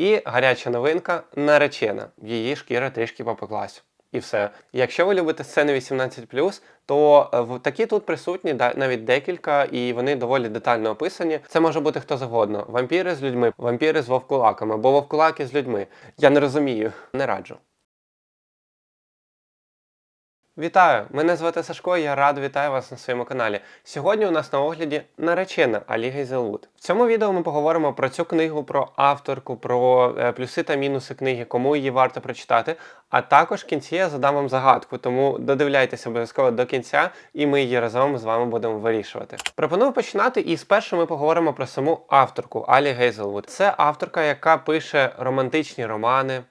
І гаряча новинка наречена. Її шкіра трішки попеклась. І все. Якщо ви любите сцени 18+, то е, в- такі тут присутні навіть декілька, і вони доволі детально описані. Це може бути хто завгодно: вампіри з людьми, вампіри з вовкулаками, або вовкулаки з людьми. Я не розумію, не раджу. Вітаю! Мене звати Сашко, я радий вітаю вас на своєму каналі. Сьогодні у нас на огляді наречена Алі Гейзелвуд. В цьому відео ми поговоримо про цю книгу, про авторку, про е, плюси та мінуси книги, кому її варто прочитати. А також в кінці я задам вам загадку, тому додивляйтеся обов'язково до кінця, і ми її разом з вами будемо вирішувати. Пропоную починати, і спершу ми поговоримо про саму авторку Алі Гейзелвуд. Це авторка, яка пише романтичні романи.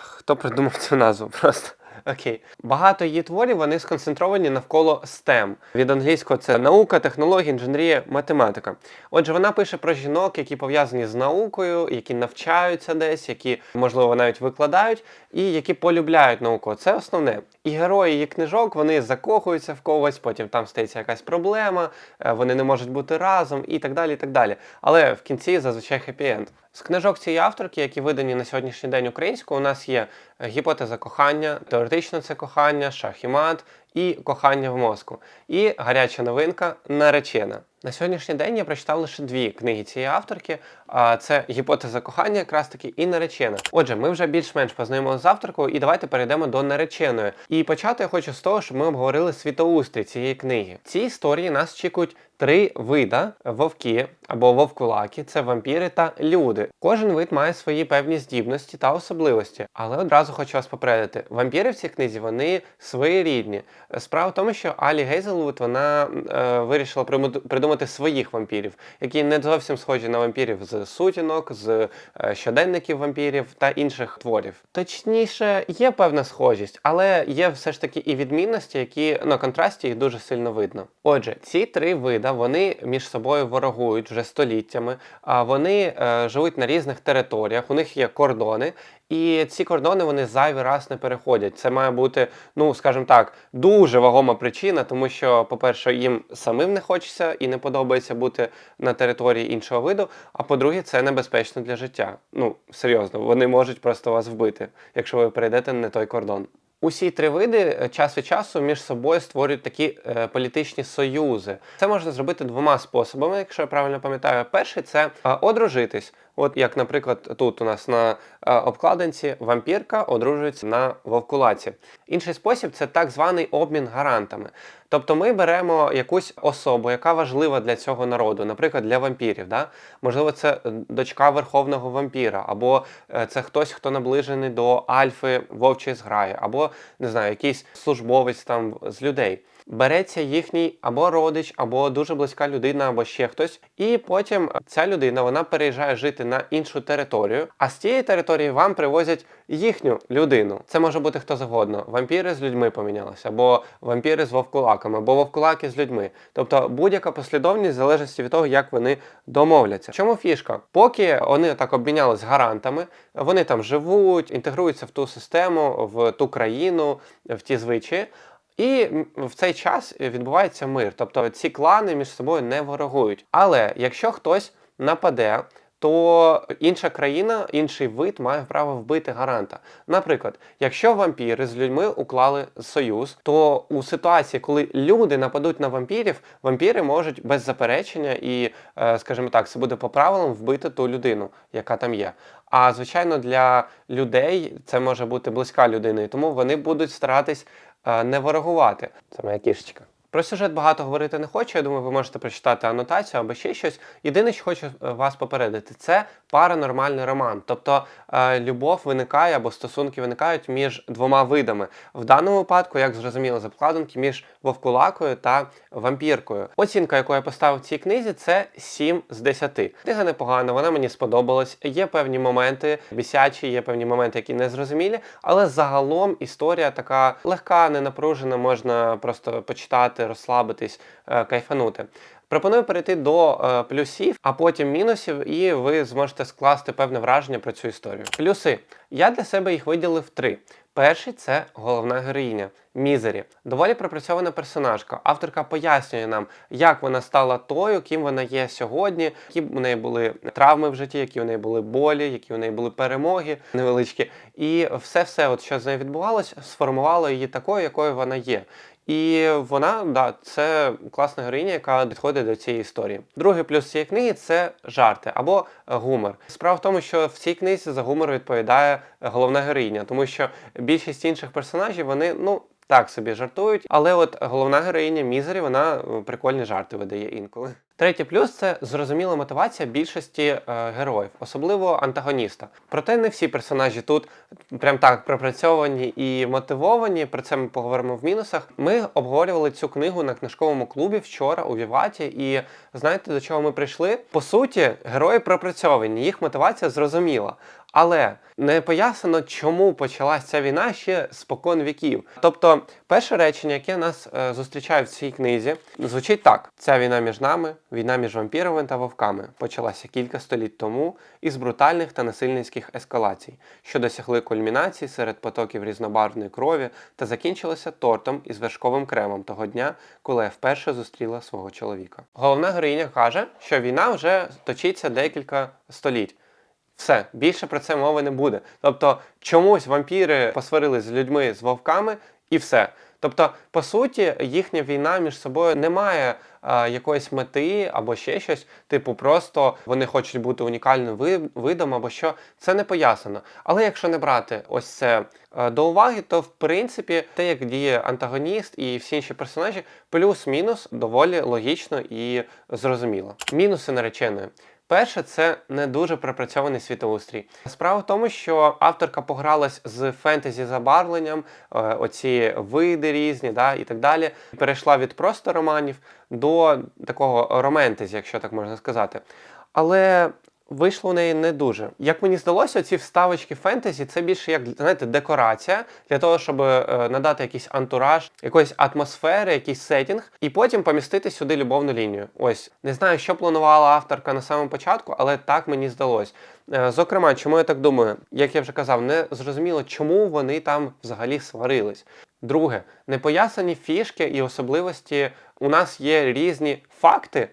Хто придумав цю назву? Просто. Окей. Багато її творів вони сконцентровані навколо STEM. Від англійського це наука, технологія, інженерія, математика. Отже, вона пише про жінок, які пов'язані з наукою, які навчаються десь, які, можливо, навіть викладають, і які полюбляють науку. Це основне. І герої її книжок вони закохуються в когось, потім там стається якась проблема, е, вони не можуть бути разом і так далі. і так далі. Але в кінці зазвичай хеппі-енд. З книжок цієї авторки, які видані на сьогоднішній день українською, у нас є е, гіпотеза кохання, теоретично це кохання, шах і мат і кохання в мозку. І гаряча новинка наречена. На сьогоднішній день я прочитав лише дві книги цієї авторки. А це гіпотеза кохання, якраз таки, і наречена. Отже, ми вже більш-менш познайомилися з авторкою, і давайте перейдемо до нареченої. І почати я хочу з того, щоб ми обговорили світоустрій цієї книги. В цій історії нас чекають три вида вовки або вовкулаки це вампіри та люди. Кожен вид має свої певні здібності та особливості. Але одразу хочу вас попередити: вампіри в цій книзі вони своєрідні. Справа в тому, що Алі Гейзелвуд вона е, вирішила придумати своїх вампірів, які не зовсім схожі на вампірів з сутінок, з е, щоденників вампірів та інших творів. Точніше, є певна схожість, але є все ж таки і відмінності, які на контрасті їх дуже сильно видно. Отже, ці три вида вони між собою ворогують вже століттями, а вони е, живуть на різних територіях, у них є кордони. І ці кордони вони зайвий раз не переходять. Це має бути, ну скажімо так, дуже вагома причина, тому що, по-перше, їм самим не хочеться і не подобається бути на території іншого виду. А по-друге, це небезпечно для життя. Ну серйозно, вони можуть просто вас вбити, якщо ви перейдете на той кордон. Усі три види е, час від часу між собою створюють такі е, політичні союзи. Це можна зробити двома способами, якщо я правильно пам'ятаю. Перший це е, одружитись. От як, наприклад, тут у нас на е, обкладинці вампірка одружується на вовкулаці. Інший спосіб це так званий обмін гарантами. Тобто ми беремо якусь особу, яка важлива для цього народу, наприклад, для вампірів. Да? Можливо, це е, дочка верховного вампіра, або е, це хтось, хто наближений до альфи вовчої зграї, або не знаю, якийсь службовець там з людей. Береться їхній або родич, або дуже близька людина, або ще хтось, і потім ця людина вона переїжджає жити на іншу територію, а з цієї території вам привозять їхню людину. Це може бути хто завгодно. Вампіри з людьми помінялися, або вампіри з вовкулаками, або вовкулаки з людьми. Тобто будь-яка послідовність в залежності від того, як вони домовляться. Чому фішка? Поки вони так обмінялись гарантами, вони там живуть, інтегруються в ту систему, в ту країну, в ті звичаї. І в цей час відбувається мир, тобто ці клани між собою не ворогують. Але якщо хтось нападе, то інша країна, інший вид має право вбити гаранта. Наприклад, якщо вампіри з людьми уклали союз, то у ситуації, коли люди нападуть на вампірів, вампіри можуть без заперечення і, е, скажімо так, це буде по правилам вбити ту людину, яка там є. А звичайно, для людей це може бути близька людина, і тому вони будуть старатись е, не ворогувати. Це моя кішечка. Про сюжет багато говорити не хочу. Я думаю, ви можете прочитати анотацію або ще щось. Єдине, що хочу е, вас попередити, це паранормальний роман. Тобто е, любов виникає або стосунки виникають між двома видами. В даному випадку, як зрозуміло з обкладинки, між вовкулакою та вампіркою. Оцінка, яку я поставив в цій книзі, це 7 з 10. Книга непогана, вона мені сподобалась. Є певні моменти бісячі, є певні моменти, які не зрозумілі, але загалом історія така легка, ненапружена, можна просто почитати, розслабитись, е, кайфанути. Пропоную перейти до е, плюсів, а потім мінусів, і ви зможете скласти певне враження про цю історію. Плюси. Я для себе їх виділив три. Перший це головна героїня Мізері. Доволі пропрацьована персонажка. Авторка пояснює нам, як вона стала тою, ким вона є сьогодні, які у неї були травми в житті, які у неї були болі, які у неї були перемоги невеличкі. І все, все, от що з нею відбувалось, сформувало її такою, якою вона є. І вона, да, це класна героїня, яка підходить до цієї історії. Другий плюс цієї книги це жарти або е, гумор. Справа в тому, що в цій книзі за гумор відповідає головна героїня, тому що більшість інших персонажів вони ну. Так собі жартують, але от головна героїня Мізері, вона е, прикольні жарти видає інколи. Третій плюс це зрозуміла мотивація більшості е, героїв, особливо антагоніста. Проте не всі персонажі тут прям так пропрацьовані і мотивовані. Про це ми поговоримо в мінусах. Ми обговорювали цю книгу на книжковому клубі вчора у Віваті. І знаєте, до чого ми прийшли? По суті, герої пропрацьовані, їх мотивація зрозуміла. Але не пояснено, чому почалась ця війна ще спокон віків. Тобто, перше речення, яке нас е, зустрічає в цій книзі, звучить так: ця війна між нами, війна між вампірами та вовками, почалася кілька століть тому із брутальних та насильницьких ескалацій, що досягли кульмінації серед потоків різнобарвної крові та закінчилася тортом із вершковим кремом того дня, коли я вперше зустріла свого чоловіка. Головна героїня каже, що війна вже точиться декілька століть. Все, більше про це мови не буде. Тобто, чомусь вампіри посварились з людьми, з вовками, і все. Тобто, по суті, їхня війна між собою не має а, якоїсь мети або ще щось. Типу, просто вони хочуть бути унікальним видом, або що це не пояснено. Але якщо не брати ось це е, до уваги, то в принципі те, як діє антагоніст і всі інші персонажі, плюс-мінус доволі логічно і зрозуміло. Мінуси нареченої. Перше, це не дуже пропрацьований світоустрій. Справа в тому, що авторка погралась з фентезі забарвленням, е, оці види різні, да, і так далі. Перейшла від просто романів до такого романтезі, якщо так можна сказати. Але вийшло у неї не дуже. Як мені здалося, ці вставочки фентезі це більше як знаєте, декорація для того, щоб е, надати якийсь антураж, якоїсь атмосфери, якийсь сетінг, і потім помістити сюди любовну лінію. Ось не знаю, що планувала авторка на самому початку, але так мені здалось. Е, Зокрема, чому я так думаю, як я вже казав, не зрозуміло, чому вони там взагалі сварились. Друге, непояснені фішки і особливості. У нас є різні факти,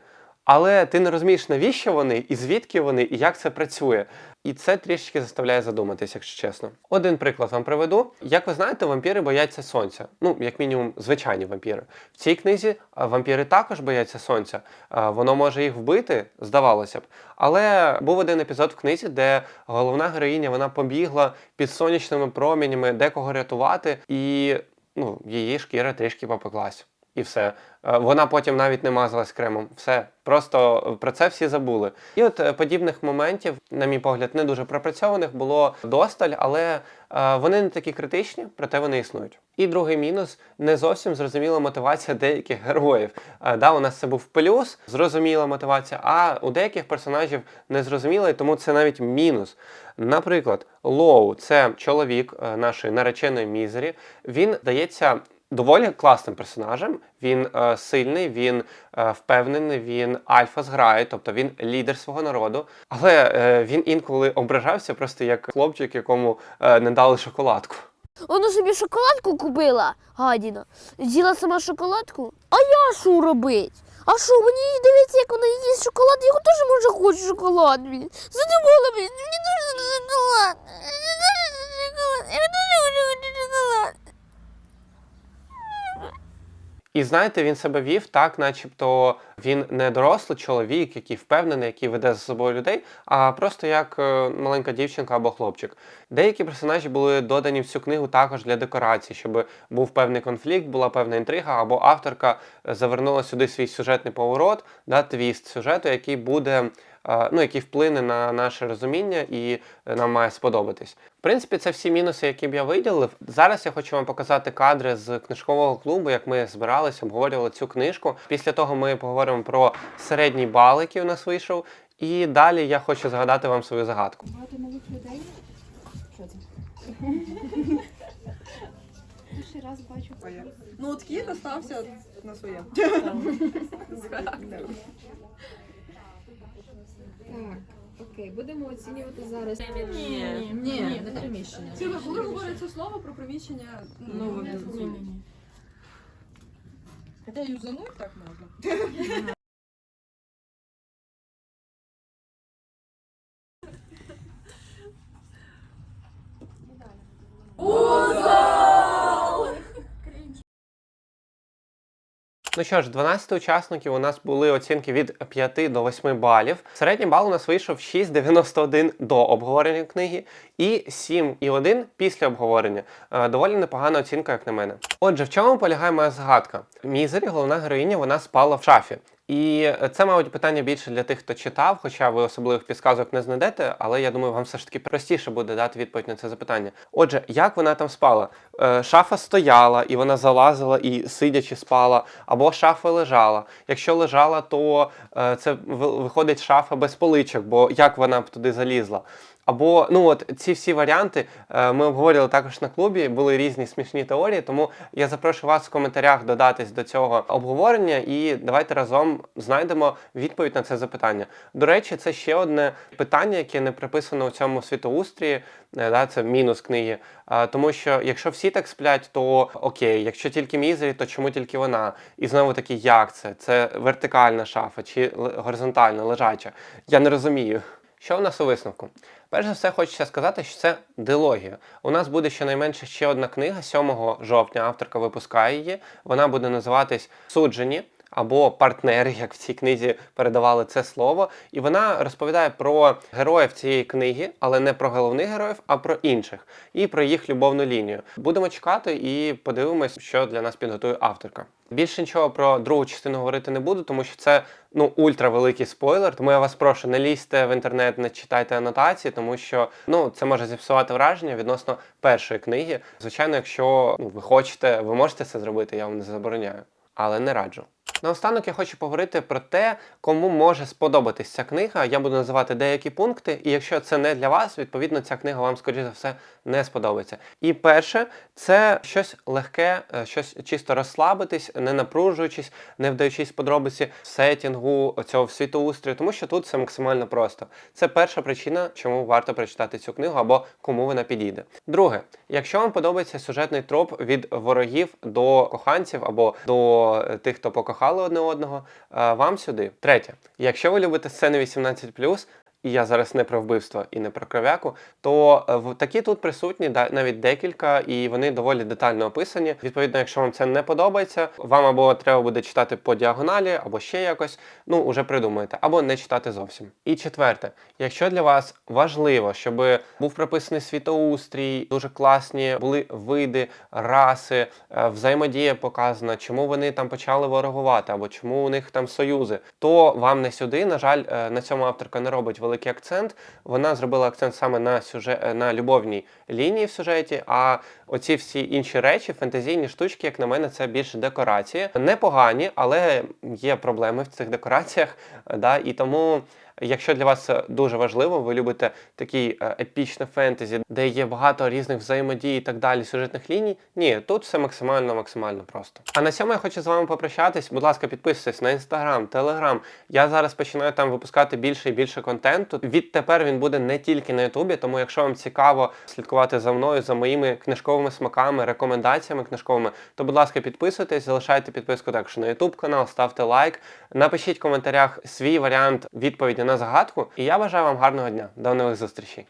але ти не розумієш, навіщо вони, і звідки вони, і як це працює. І це трішки заставляє задуматись, якщо чесно. Один приклад вам приведу. Як ви знаєте, вампіри бояться сонця. Ну, як мінімум, звичайні вампіри. В цій книзі вампіри також бояться сонця. Воно може їх вбити, здавалося б. Але був один епізод в книзі, де головна героїня вона побігла під сонячними промінями, декого рятувати, і ну, її шкіра трішки попеклась. І все. Е, Вона потім навіть не мазалась кремом. Все. Просто про це всі забули. І от е, подібних моментів, на мій погляд, не дуже пропрацьованих було досталь, але е, вони не такі критичні, проте вони існують. І другий мінус не зовсім зрозуміла мотивація деяких героїв. Е, Да, у нас це був плюс, зрозуміла мотивація, а у деяких персонажів не зрозуміла, і тому це навіть мінус. Наприклад, Лоу це чоловік е, нашої нареченої Мізері. Він здається доволі класним персонажем. Він е, сильний, він е, впевнений, він альфа зграє, тобто він лідер свого народу. Але е, він інколи ображався просто як хлопчик, якому е, не дали шоколадку. Вона собі шоколадку купила, гадіна. З'їла сама шоколадку. А я що робить? А що, мені дивиться, як вона їсть шоколад, я теж може хочу шоколад, блін. Задумала. Мені дуже шоколад. Я дуже хочу шоколад. І знаєте, він себе вів так, начебто він не дорослий чоловік, який впевнений, який веде за собою людей, а просто як е, маленька дівчинка або хлопчик. Деякі персонажі були додані в цю книгу також для декорації, щоб був певний конфлікт, була певна інтрига, або авторка е, завернула сюди свій сюжетний поворот, да, твіст сюжету, який буде. е, Ну, який вплине на наше розуміння і нам має сподобатись. В принципі, це всі мінуси, які б я виділив. Зараз я хочу вам показати кадри з книжкового клубу, як ми збиралися, обговорювали цю книжку. Після того ми поговоримо про середній бал, який у нас вийшов. І далі я хочу згадати вам свою загадку. Багато нових людей. Що це? Перший раз бачу. Ну, от кіт остався на своєму. Так. Окей, будемо оцінювати зараз. Ні, ні, не приміщення. Це коли говорить це слово про приміщення, нового. Ну, не ні, ні, ні. Хоча юзануть так можна. Ну що ж, 12 учасників у нас були оцінки від 5 до 8 балів. Середній бал у нас вийшов 6,91 до обговорення книги і 7,1 після обговорення. Е, Доволі непогана оцінка, як на мене. Отже, в чому полягає моя згадка? Мізері, головна героїня, вона спала в шафі. І це, мабуть, питання більше для тих, хто читав, хоча ви особливих підсказок не знайдете, але я думаю, вам все ж таки простіше буде дати відповідь на це запитання. Отже, як вона там спала? Е, Шафа стояла і вона залазила і сидячи спала, або шафа лежала. Якщо лежала, то е, це виходить шафа без поличок, бо як вона б туди залізла? Або ну от ці всі варіанти е, ми обговорювали також на клубі, були різні смішні теорії, тому я запрошую вас в коментарях додатись до цього обговорення і давайте разом знайдемо відповідь на це запитання. До речі, це ще одне питання, яке не приписано у цьому світоустрії, е, да, це мінус книги. Тому що якщо всі так сплять, то окей, якщо тільки мізері, то чому тільки вона? І знову таки, як це? Це вертикальна шафа чи горизонтальна, лежача? Я не розумію. Що у нас у висновку? Перш за все, хочеться сказати, що це дилогія. У нас буде щонайменше ще одна книга 7 жовтня. Авторка випускає її. Вона буде називатись Суджені або партнери, як в цій книзі передавали це слово. І вона розповідає про героїв цієї книги, але не про головних героїв, а про інших і про їх любовну лінію. Будемо чекати і подивимось, що для нас підготує авторка. Більше нічого про другу частину говорити не буду, тому що це ну ультравеликий спойлер. Тому я вас прошу, не лізьте в інтернет, не читайте анотації, тому що ну це може зіпсувати враження відносно першої книги. Звичайно, якщо ну, ви хочете, ви можете це зробити, я вам не забороняю, але не раджу. Наостанок я хочу поговорити про те, кому може сподобатись ця книга. Я буду називати деякі пункти, і якщо це не для вас, відповідно ця книга вам, скоріше за все, не сподобається. І перше, це щось легке, е, щось чисто розслабитись, не напружуючись, не вдаючись подробиці сетінгу цього світоустрою, тому що тут все максимально просто. Це перша причина, чому варто прочитати цю книгу або кому вона підійде. Друге, якщо вам подобається сюжетний троп від ворогів до коханців або до е, тих, хто одне одного, е, вам сюди. Третє, якщо ви любите сцени 18+, і я зараз не про вбивство і не про кров'яку, то е, в- такі тут присутні навіть декілька, і вони доволі детально описані. Відповідно, якщо вам це не подобається, вам або треба буде читати по діагоналі, або ще якось, ну уже придумайте, або не читати зовсім. І четверте, якщо для вас важливо, щоб був прописаний світоустрій, дуже класні були види, раси, е, взаємодія показана, чому вони там почали ворогувати, або чому у них там союзи, то вам не сюди. На жаль, е, на цьому авторка не робить великий акцент. Вона зробила акцент саме на сюжет е, на любовній лінії в сюжеті. А оці всі інші речі, фентезійні штучки, як на мене, це більше декорації. Непогані, але є проблеми в цих декораціях. е, Да, і тому. Якщо для вас це дуже важливо, ви любите такі е, епічне фентезі, де є багато різних взаємодій і так далі, сюжетних ліній. Ні, тут все максимально максимально просто. А на цьому я хочу з вами попрощатись. Будь ласка, підписуйтесь на інстаграм, телеграм. Я зараз починаю там випускати більше і більше контенту. Відтепер він буде не тільки на Ютубі, тому якщо вам цікаво слідкувати за мною, за моїми книжковими смаками, рекомендаціями книжковими, то будь ласка, підписуйтесь, залишайте підписку також на YouTube канал, ставте лайк, напишіть в коментарях свій варіант відповіді на загадку. І я бажаю вам гарного дня. До нових зустрічей.